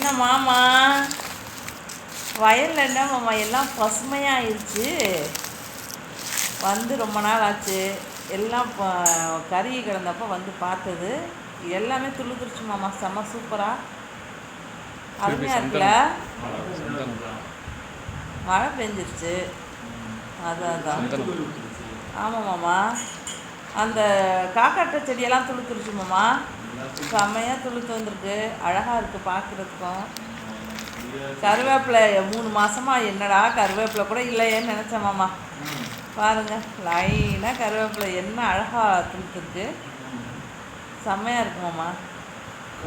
என்ன மாமா? வயலில் என்ன மாமா? எல்லாம் பசுமையாயிருச்சு. வந்து ரொம்ப நாள் ஆச்சு எல்லாம் கருகி கிடந்தப்போ வந்து பார்த்தது. எல்லாமே துளுதுருச்சு மாமா. செம்ம சூப்பராக அருமையாக இருக்குல்ல? மழை பெஞ்சிருச்சு. அதான் அதான் ஆமாம் மாமா. அந்த காக்காட்ட செடியெல்லாம் துளுத்துருச்சு மாமா. செம்மையாக துளுத்து வந்திருக்கு அழகாக இருக்குது பார்க்குறதுக்கும் கருவேப்பிலை மூணு மாசமா என்னடா கருவேப்பிலை கூட இல்லையேன்னு நினச்சேன் மாமா. பாருங்க லைனாக கருவேப்பிலை என்ன அழகாக துளுத்துருக்கு. செம்மையாக இருக்கு மாமா.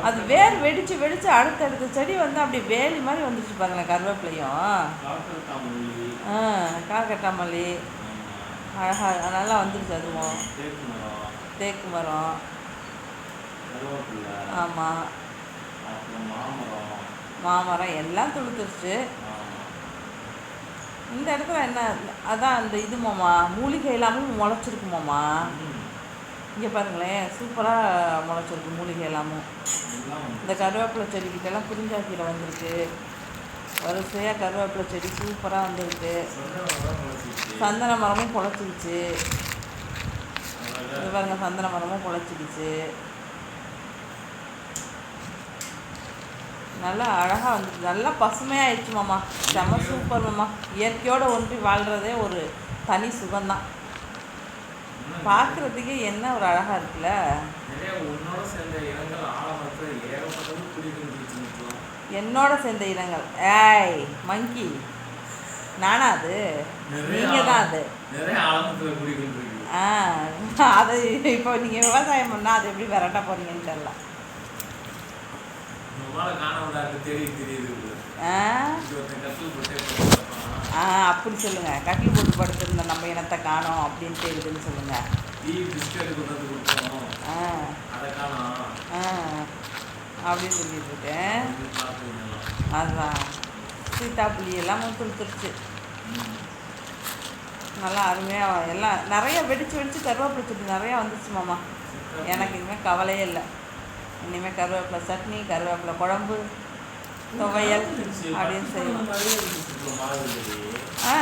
அது வேர் வெடிச்சு வெடிச்சு அடுத்தடுத்த செடி வந்து அப்படி வேலி மாதிரி வந்துருச்சு பாருங்களேன் கருவேப்பிலையும். ஆ காக்கட்டாமல்லி அழகாக நல்லா வந்துருச்சு அதுவும். தேக்கு மரம். ஆமாம் மாமரம். எல்லாம் துளுத்துருச்சு. இந்த இடத்துல என்ன அதான் அந்த இது மாமா மூலிகை எல்லாமும் முளைச்சிருக்கு மாமா. இங்கே பாருங்களேன் சூப்பராக முளைச்சிருக்கு மூலிகை எல்லாமும். இந்த கருவேப்பிலை செடிக்கிட்டெல்லாம் குறிஞ்சாக்கீரை வந்திருக்கு. வரிசையாக கருவேப்பிலை செடி சூப்பராக வந்திருக்கு. சந்தன மரமும் பொழைச்சிக்கிச்சு இது பாருங்க சந்தன மரமும் பொழைச்சிக்கிச்சு நல்லா அழகாக வந்து நல்லா பசுமையாயிடுச்சு மாமா. செம சூப்பர் மாமா. இயற்கையோடு ஒன்றி வாழ்கிறதே ஒரு தனி சுகம்தான். பார்க்குறதுக்கே என்ன ஒரு அழகாக இருக்குல்ல? என்னோட சேர்ந்த இனங்கள். ஏய் மங்கி நானா அது? நீங்கள் தான் அது. ஆ அது இப்போ நீங்கள் விவசாயம் பண்ணால் அது எப்படி விரட்ட போகிறீங்கன்னு தெரில ஆ? அப்படி சொல்லுங்கள் கட்டில் போட்டு படுத்திருந்த நம்ம இனத்தை காணோம் அப்படின்னு தெரியுதுன்னு சொல்லுங்கள் ஆ. ஆ அப்படின்னு சொல்லிட்டு இருக்கேன். அதுதான் சீத்தாப்புளி எல்லாம் துளுத்துருச்சு நல்லா அருமையாக எல்லாம் நிறைய வெடிச்சு வெடிச்சு கருவேப்பிலை நிறையா வந்துருச்சு மாமா. எனக்கு இனிமேல் கவலையே இல்லை. இனிமேல் கருவேப்பிலை சட்னி கருவேப்பிலை குழம்பு துவையல் அப்படின்னு செய்வோம். ஆ.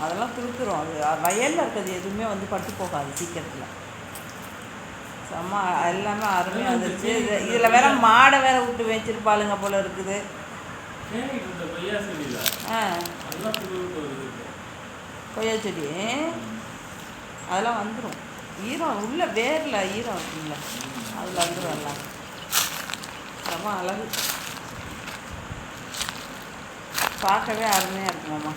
அதெல்லாம் துளுத்துரும் அது வயலில் இருக்கிறது எதுவுமே வந்து பட்டு போகாது சீக்கிரத்தில். செம்ம எல்லாமே அருமையாக வந்துருச்சு. இது இதில் வேற மாடை வேற விட்டு வச்சிருப்பாளுங்க போல இருக்குது. ஆ. கொய்யா செடி அதெல்லாம் வந்துடும் ஈரம் உள்ள வேரில் ஈரம் இருக்குங்கள அதில் வந்துடும் எல்லாம் ரொம்ப அழகு. பார்க்கவே அருமையாக இருக்கு மாமா.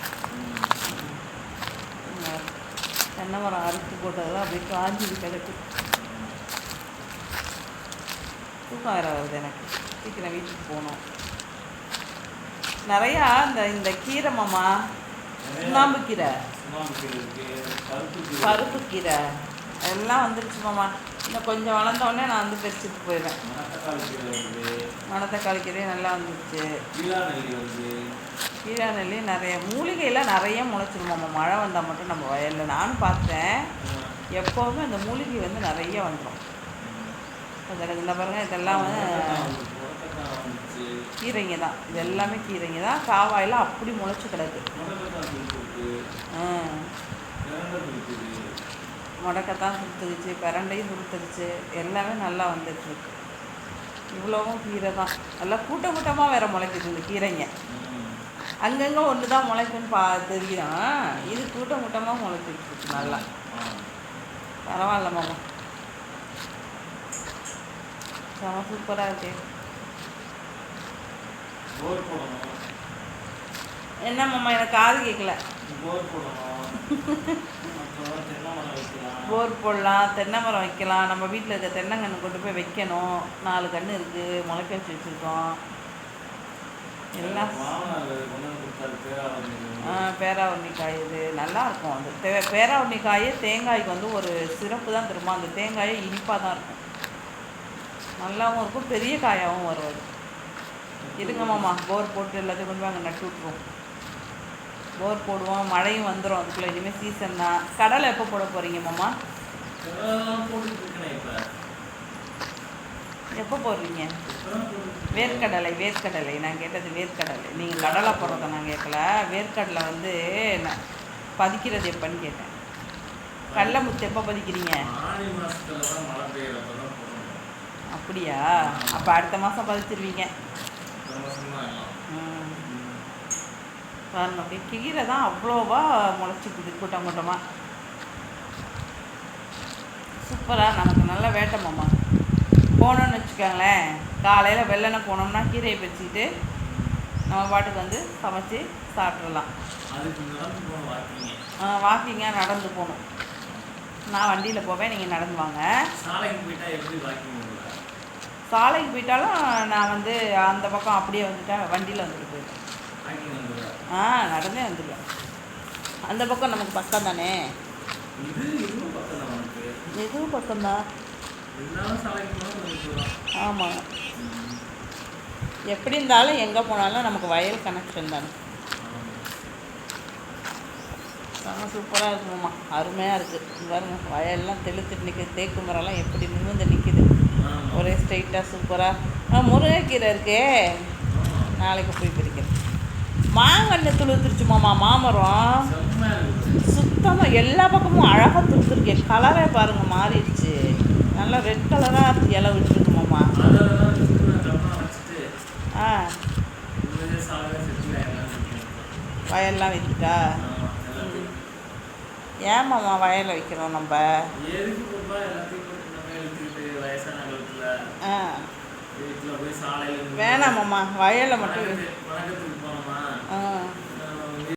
இங்க தென்னை மரம் அறுத்து போட்டதெல்லாம் அப்படியே காஞ்சி கிடக்கு. தூக்கம் வேற வருது எனக்கு. சீக்கிரம் வீட்டுக்கு போகணும். நிறையா இந்த இந்த கீரை மாமா. சுண்ணாம்பு கீரை. பருப்பு கீரை. எல்லாம் வந்துருச்சு மாமா. இன்னும் கொஞ்சம் வளர்ந்தோடனே நான் வந்து பறிச்சுட்டு போயிடுவேன். மணத்தக்காளி கீரை நல்லா வந்துருச்சு. கீரை நெல்லி நிறைய மூலிகையெல்லாம் நிறைய முளைச்சிரும் மாமா? மழை வந்தால் மட்டும் நம்ம வயலில். நானும் பார்த்தேன். எப்போவுமே அந்த மூலிகை வந்து நிறைய வந்துடும் அதில் இந்த பாருங்க இதெல்லாம் வந்து கீரைங்க தான். இது எல்லாமே கீரைங்க தான். காவாயெல்லாம் அப்படி முளைச்சி கிடக்கு ஆ முடக்கத்தான் கொடுத்துருச்சு பிரண்டையும் கொடுத்துருச்சு எல்லாமே நல்லா வந்துட்டுருக்கு. இவ்வளவும் கீரை தான். நல்லா கூட்டம் கூட்டமாக வேற முளைக்குது இந்த கீரைங்க. அங்கங்கே ஒன்று தான் முளைக்குன்னு பா தெரியும் இது கூட்டம் கூட்டமாக முளைச்சிட்டு நல்லா. பரவாயில்ல மாமா. செம சூப்பராக இருக்கு. என்ன மாமா எனக்கு காது கேட்கல போர் போடலாம் தென்னை மரம் வைக்கலாம். நம்ம வீட்டில் இருக்க தென்னங்கன்று கொண்டு போய் வைக்கணும். நாலு கன்று இருக்குது முளைக்க வச்சு வச்சுருக்கோம். எல்லாம் மாமனார் கொண்டு வந்து கொடுத்தாரு பேராவணி ஆ, பேராவண்ணிக்காய் இது நல்லா இருக்கும் அது. தே பேராவண்ணிக்காயே தேங்காய்க்கு வந்து ஒரு சிறப்பு தான் திரும்ப அந்த தேங்காயே இனிப்பாக தான் இருக்கும். நல்லாவும் இருக்கும் பெரிய காயாகவும் வரும் அது. இருங்க மாமா போர் போட்டு எல்லாத்தையும் கொண்டு போய் அங்கே நட்டு விட்ருவோம் போர் போடுவோம் மழையும் வந்துடும் அதுக்குள்ளே இனிமேல் சீசன் தான். கடலை எப்போ போட போகிறீங்க மாமா? எப்போ போடுறீங்க. வேர்க்கடலை வேர்க்கடலை. நான் கேட்டது வேர்க்கடலை. நீங்கள் கடலை போடுறத நான் கேட்கல. வேர்க்கடலை வந்து நான் பதிக்கிறது எப்போன்னு கேட்டேன். கடலை முத்து எப்போ பதிக்கிறீங்க. அப்படியா? அப்போ அடுத்த மாதம் பதிச்சிருவீங்க. ம். ம். பாருங்க அப்படியே கீரை தான் அவ்வளோவா முளைச்சிக்குது கூட்டம் கூட்டமாக சூப்பராக நமக்கு நல்ல வேட்டமாம்மா போனோம்னு வச்சுக்கோங்களேன் காலையில் வெள்ளனை போனோம்னா கீரையை பறிச்சுக்கிட்டு நம்ம பாட்டுக்கு வந்து சமைச்சு சாப்பிட்றலாம் வாக்கிங்காக நடந்து போகணும். நான் வண்டியில் போவேன் நீங்கள் நடந்து வாங்க. சாலைக்கு போயிட்டாலும் நான் வந்து அந்த பக்கம் அப்படியே வந்துட்டா வண்டியில் வந்துட்டு வந்துடுவ ஆ நடந்தே வந்துடலாம் அந்த பக்கம் நமக்கு பக்கம் தானே? இதுவும் பக்கம் தான் எதுவும் பக்கம்தான் ஆமாம் எப்படி இருந்தாலும் எங்கே போனாலும் நமக்கு வயல் கனெக்ஷன் தானே. சூப்பராக இருக்குமாம்மா அருமையாக இருக்குது பாருங்க வயல்லாம் தெளித்துட்டு நிற்குது தேக்கு மரம்லாம் எப்படி நிமிர்ந்து நிற்கிது ஒரே ஸ்ட்ரைட்டாக சூப்பராக ஆ. முருங்கைக்கீரை இருக்கே. நாளைக்கு போய் பிடிக்கும் மாங்கன்று துளுத்துருச்சுமாம்மா மாமரம் செம்மையா இருக்குது சுத்தமாக எல்லா பக்கமும் அழகாக துளுத்துருக்கேன் கலரே பாருங்கள் மாறிடுச்சு. நல்லா ரெட் கலராக இலை கப்பா வச்சுட்டு ஆ. வயல்லாம் விற்றுட்டா ஆமாம் எல்லாத்தையும் ஏமாம்மா வயலை வைக்கிறோம் நம்ம ஆ. வீட்டில் போய் சாலையில் வேணாமாம்மா வயலை மட்டும் வணக்கத்துக்கு போனோமா?